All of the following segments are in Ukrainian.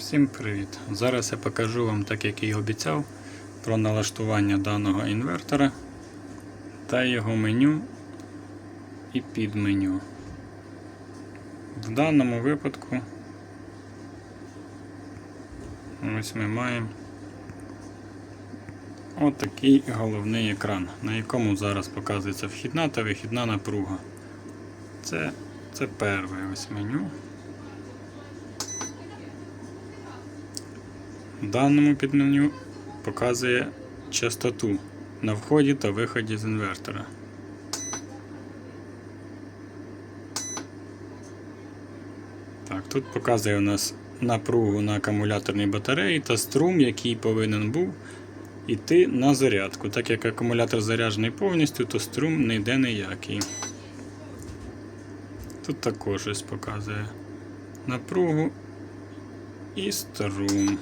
Всім привіт! Зараз я покажу вам, так як і обіцяв, про налаштування даного інвертора та його меню і підменю. В даному випадку ось ми маємо отакий головний екран, на якому зараз показується вхідна та вихідна напруга. Це, це перше ось меню. В даному підменю показує частоту на вході та виході з інвертора. Так, тут показує у нас напругу на акумуляторній батареї та струм, який повинен був йти на зарядку. Так як акумулятор заряджений повністю, то струм не йде ніякий. Тут також ось показує напругу і струм.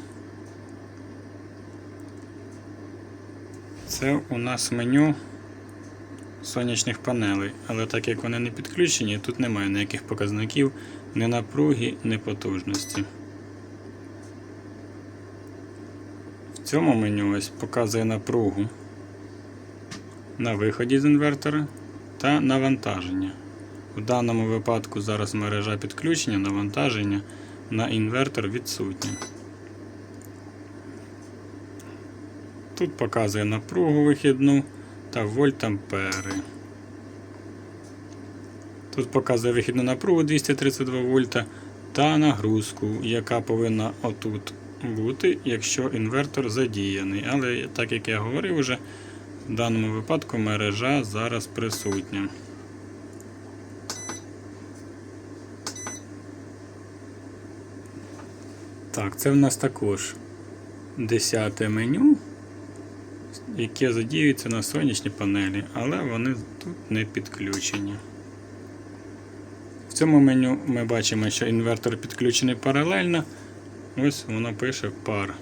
Це у нас меню сонячних панелей, але так як вони не підключені, тут немає ніяких показників ні напруги, ні потужності. В цьому меню ось показує напругу на виході з інвертора та навантаження. У даному випадку зараз мережа підключення, навантаження на інвертор відсутнє. Тут показує напругу вихідну та вольтампери. Тут показує вихідну напругу 232 вольта та нагрузку, яка повинна отут бути, якщо інвертор задіяний. Але так як я говорив уже, в даному випадку мережа зараз присутня. Так, це в нас також 10 меню яке задіюється на сонячні панелі, але вони тут не підключені. В цьому меню ми бачимо, що інвертор підключений паралельно. Ось воно пише пар.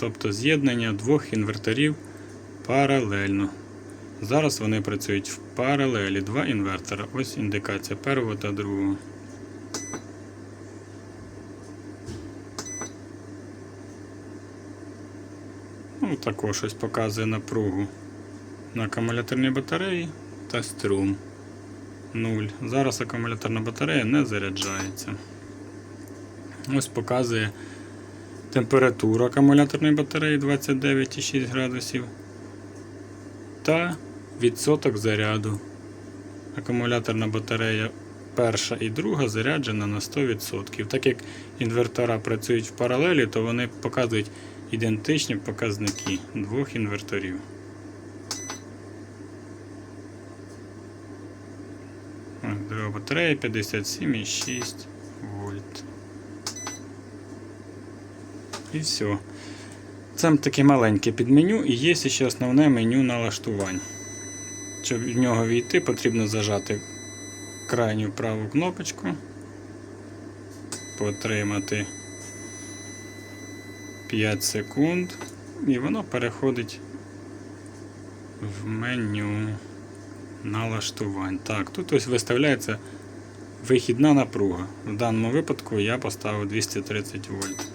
Тобто з'єднання двох інверторів паралельно. Зараз вони працюють в паралелі. Два інвертора. Ось індикація першого та другого. Ну, також ось показує напругу на акумуляторній батареї та струм 0. Зараз акумуляторна батарея не заряджається. Ось показує температуру акумуляторної батареї 29,6 градусів та відсоток заряду. Акумуляторна батарея перша і друга заряджена на 100%. Так як інвертора працюють в паралелі, то вони показують ідентичні показники двох інверторів. Друга батарея 57,6 вольт. І все. Це таке маленьке підменю і є ще основне меню налаштувань. Щоб в нього війти, потрібно зажати крайню праву кнопочку, потримати 5 секунд, і воно переходить в меню налаштувань. Так, тут ось виставляється вихідна напруга. В даному випадку я поставив 230 вольт.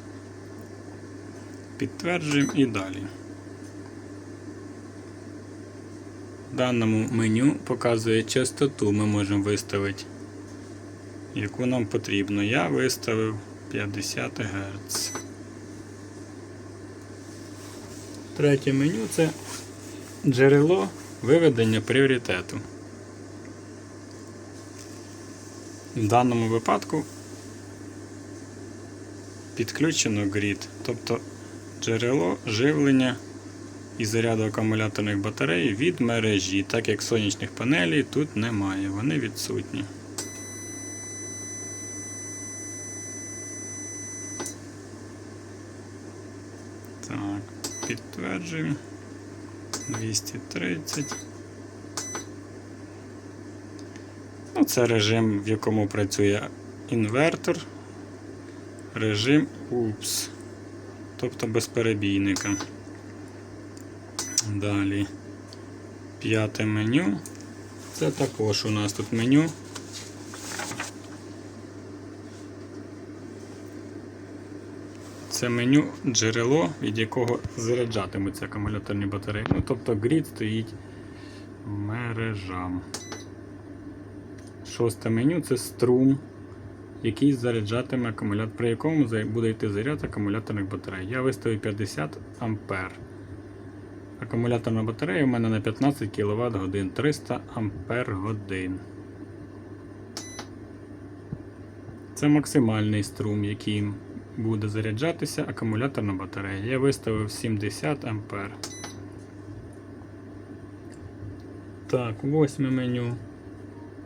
Підтверджуємо і далі. В даному меню показує частоту, ми можемо виставити, яку нам потрібно. Я виставив 50 Гц. Третє меню це джерело виведення пріоритету. В даному випадку підключено грід, тобто джерело живлення і заряду акумуляторних батарей від мережі, так як сонячних панелей тут немає, вони відсутні. Так, підтверджуємо. 230. Ну, це режим, в якому працює інвертор. Режим UPS, тобто безперебійника. Далі п'яте меню. Це також у нас тут меню Це меню джерело, від якого заряджатимуться акумуляторні батареї. Ну, тобто грід стоїть мережа. Шосте меню це струм, який заряджатиме акумулятор, при якому буде йти заряд акумуляторних батарей. Я виставив 50 ампер. Акумуляторна батарея у мене на 15 кВт годин 300 ампер годин. Це максимальний струм, яким буде заряджатися акумуляторна батарея. Я виставив 70 ампер. Так, восьме меню.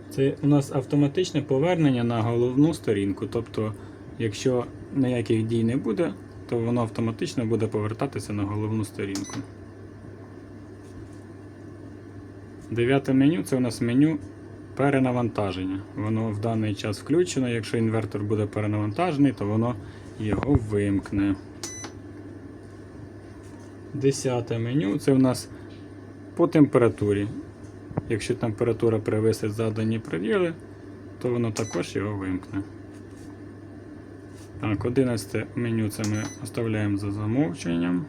Це у нас автоматичне повернення на головну сторінку. Тобто, якщо ніяких дій не буде, то воно автоматично буде повертатися на головну сторінку. Дев'яте меню це у нас меню перенавантаження. Воно в даний час включено. Якщо інвертор буде перенавантажений, то воно його вимкне. Десяте меню це у нас по температурі. Якщо температура перевисить задані преділи, то воно також його вимкне. Так, 11 меню це ми оставляємо за замовченням.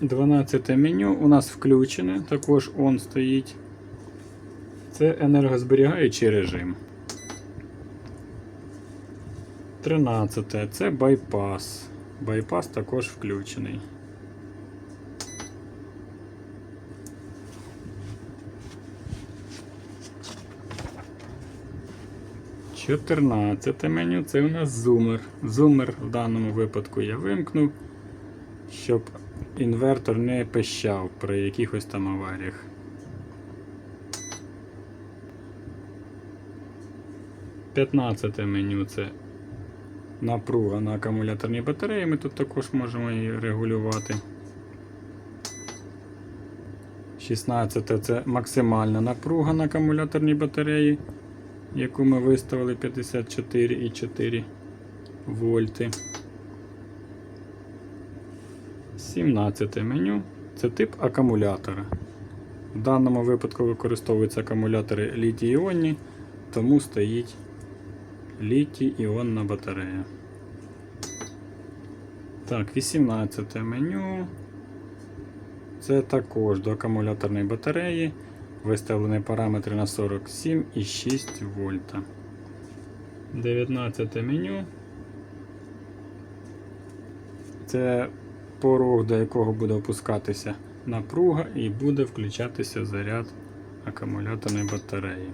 12 меню у нас включене, також он стоїть. Це енергозберігаючий режим. 13 це байпас. Байпас також включений. Чотирнадцяте меню це у нас зумер. Зумер в даному випадку я вимкнув, щоб інвертор не пищав при якихось там аваріях. П'ятнадцяте меню це напруга на акумуляторній батареї. Ми тут також можемо її регулювати. 16 це максимальна напруга на акумуляторній батареї, яку ми виставили 54,4 вольти. 17 меню це тип акумулятора. В даному випадку використовуються акумулятори літій-іонні, тому стоїть літій-іонна батарея. Так, 18 меню. Це також до акумуляторної батареї. Виставлені параметри на 47,6 вольта. 19 меню. Це порог, до якого буде опускатися напруга і буде включатися заряд акумуляторної батареї.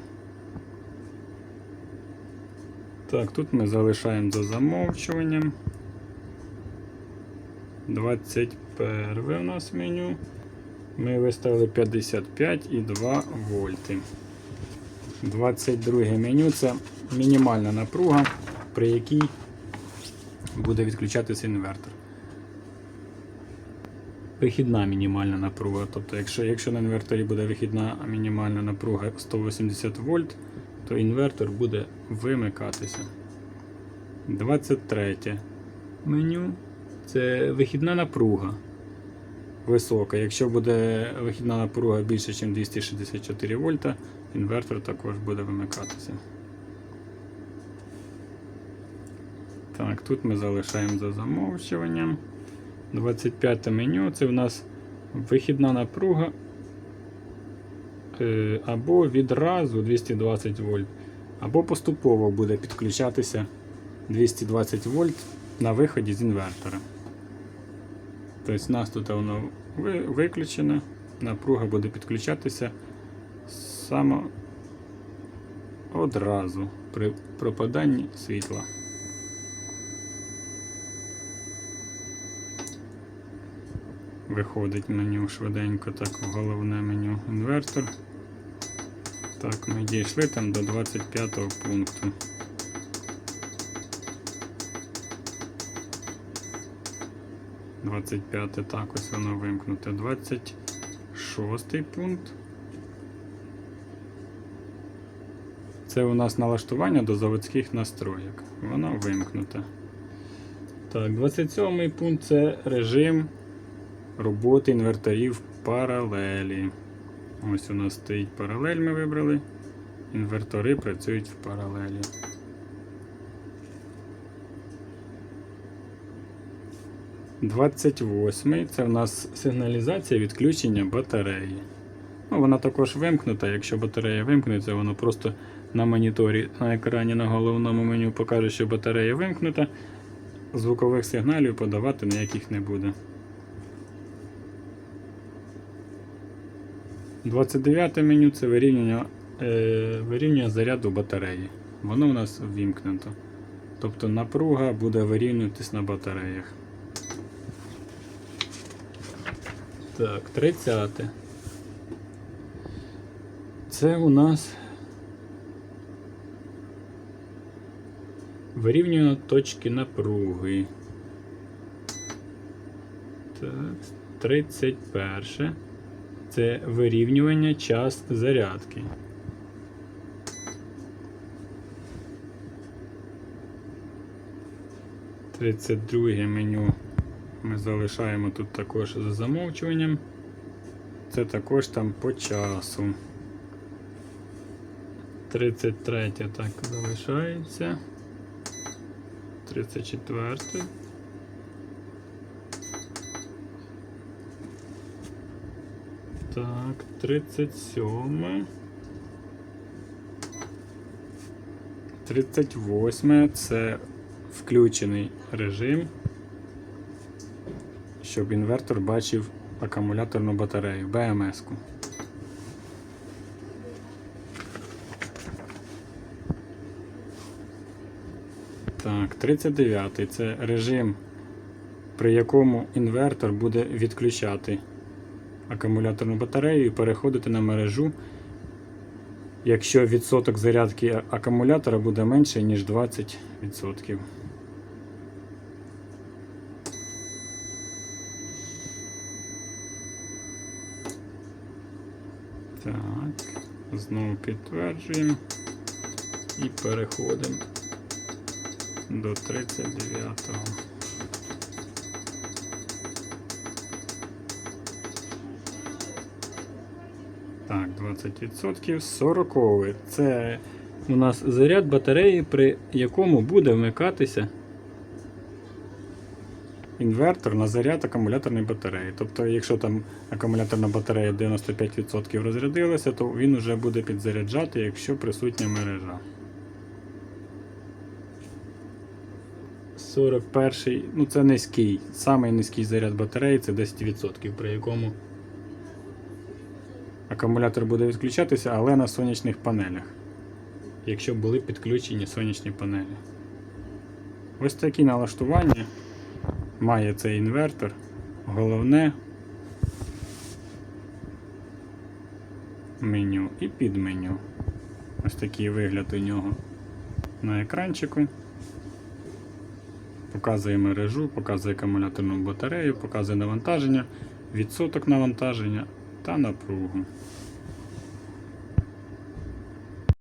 Так, тут ми залишаємо за замовчуванням. 21 у нас меню. Ми виставили 55,2 вольти. 22 меню це мінімальна напруга, при якій буде відключатися інвертор. Вихідна мінімальна напруга. Тобто, якщо, якщо на інверторі буде вихідна мінімальна напруга 180 вольт, то інвертор буде вимикатися. 23 меню це вихідна напруга висока. Якщо буде вихідна напруга більше, ніж 264 вольта, інвертор також буде вимикатися. Так, тут ми залишаємо за замовчуванням. 25 меню це в нас вихідна напруга або відразу 220 вольт, або поступово буде підключатися 220 вольт на виході з інвертора. Тобто у нас тут воно ви- виключено, напруга буде підключатися саме одразу при пропаданні світла. Виходить меню швиденько, так головне меню інвертор. Так, ми дійшли там до 25 пункту. Двадцять п'яте так ось воно вимкнуте. Двадцять шостий пункт. Це у нас налаштування до заводських настроєк. Воно вимкнуте. Так, 27 пункт це режим роботи інверторів паралелі. Ось у нас стоїть паралель, ми вибрали. Інвертори працюють в паралелі. 28 це в нас сигналізація відключення батареї. Ну, вона також вимкнута. Якщо батарея вимкнеться, воно просто на моніторі на екрані на головному меню покаже, що батарея вимкнута. Звукових сигналів подавати ніяких не буде. 29 меню це вирівнювання, е, вирівнювання заряду батареї. Воно у нас ввімкнуто. Тобто напруга буде вирівнюватись на батареях. Так, 30. Це у нас вирівнювання точки напруги. Так, 31. Це вирівнювання час зарядки. Тридцять друге меню ми залишаємо тут також за замовчуванням. Це також там по часу. 33 так залишається. 34. Так, 37. 38 це включений режим, щоб інвертор бачив акумуляторну батарею БМС-ку. Так, 39 це режим, при якому інвертор буде відключати акумуляторну батарею і переходити на мережу, якщо відсоток зарядки акумулятора буде менше, ніж 20%. Так, знову підтверджуємо і переходимо до 39-го. Так, 20%. 40 Це у нас заряд батареї, при якому буде вмикатися інвертор на заряд акумуляторної батареї. Тобто, якщо там акумуляторна батарея 95% розрядилася, то він вже буде підзаряджати, якщо присутня мережа. 41 ну це низький. Самий низький заряд батареї це 10%, при якому акумулятор буде відключатися, але на сонячних панелях. Якщо були підключені сонячні панелі. Ось такі налаштування має цей інвертор. Головне меню і підменю. Ось такий вигляд у нього на екранчику. Показує мережу, показує акумуляторну батарею, показує навантаження, відсоток навантаження та напругу.